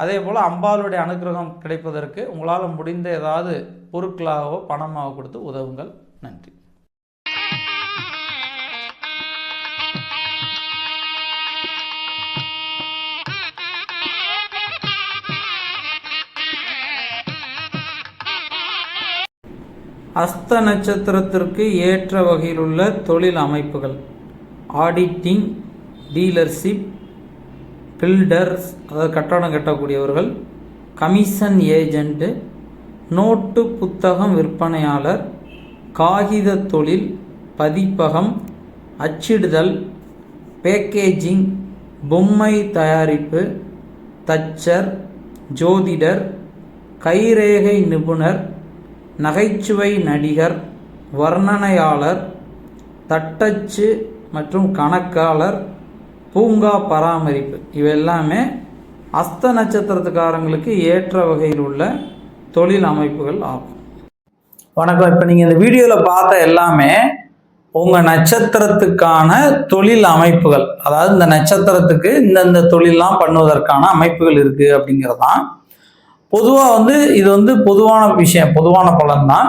அதே போல் அம்பாளுடைய அனுகிரகம் கிடைப்பதற்கு உங்களால் முடிந்த ஏதாவது பொருட்களாகவோ பணமாகவோ கொடுத்து உதவுங்கள். நன்றி. அஸ்த நட்சத்திரத்திற்கு ஏற்ற வகையிலுள்ள தொழில் அமைப்புகள். ஆடிட்டிங் டீலர்ஷிப் பில்டர்ஸ் அதாவது கட்டடம் கட்டக்கூடியவர்கள் கமிஷன் ஏஜெண்ட்டு நோட்டு புத்தகம் விற்பனையாளர் காகித தொழில் பதிப்பகம் அச்சிடுதல் பேக்கேஜிங் பொம்மை தயாரிப்பு தச்சர் ஜோதிடர் கைரேகை நிபுணர் நகைச்சுவை நடிகர் வர்ணனையாளர் தட்டச்சு மற்றும் கணக்காளர் பூங்கா பராமரிப்பு. இவை எல்லாமே அஸ்த நட்சத்திரத்துக்காரங்களுக்கு ஏற்ற வகையில் உள்ள தொழில் அமைப்புகள் ஆகும். வணக்கம். இப்போ நீங்கள் இந்த வீடியோவில் பார்த்த எல்லாமே உங்கள் நட்சத்திரத்துக்கான தொழில் அமைப்புகள். அதாவது இந்த நட்சத்திரத்துக்கு இந்தந்த தொழிலெலாம் பண்ணுவதற்கான அமைப்புகள் இருக்குது அப்படிங்கிறது தான் பொதுவாக வந்து இது வந்து பொதுவான விஷயம். பொதுவான பலன் தான்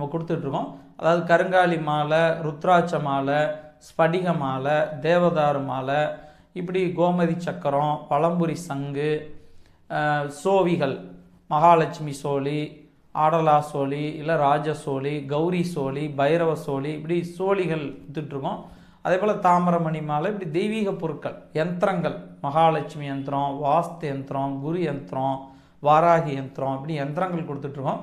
நம்ம கொடுத்துட்ருக்கோம். அதாவது கருங்காலி மாலை ருத்ராட்ச மாலை ஸ்படிக மாலை தேவதாரு மாலை இப்படி கோமதி சக்கரம் பழம்புரி சங்கு சோவிகள் மகாலட்சுமி சோழி ஆடலா சோழி இல்லை ராஜ சோழி கௌரி சோழி பைரவ சோழி இப்படி சோழிகள் வித்துட்ருக்கோம் அதே போல் தாமிரமணி மாலை இப்படி தெய்வீக பொருட்கள் யந்திரங்கள் மகாலட்சுமி யந்திரம் வாஸ்து யந்திரம் குரு யந்திரம் வாராகி யந்திரம் இப்படி யந்திரங்கள் கொடுத்துட்ருக்கோம்.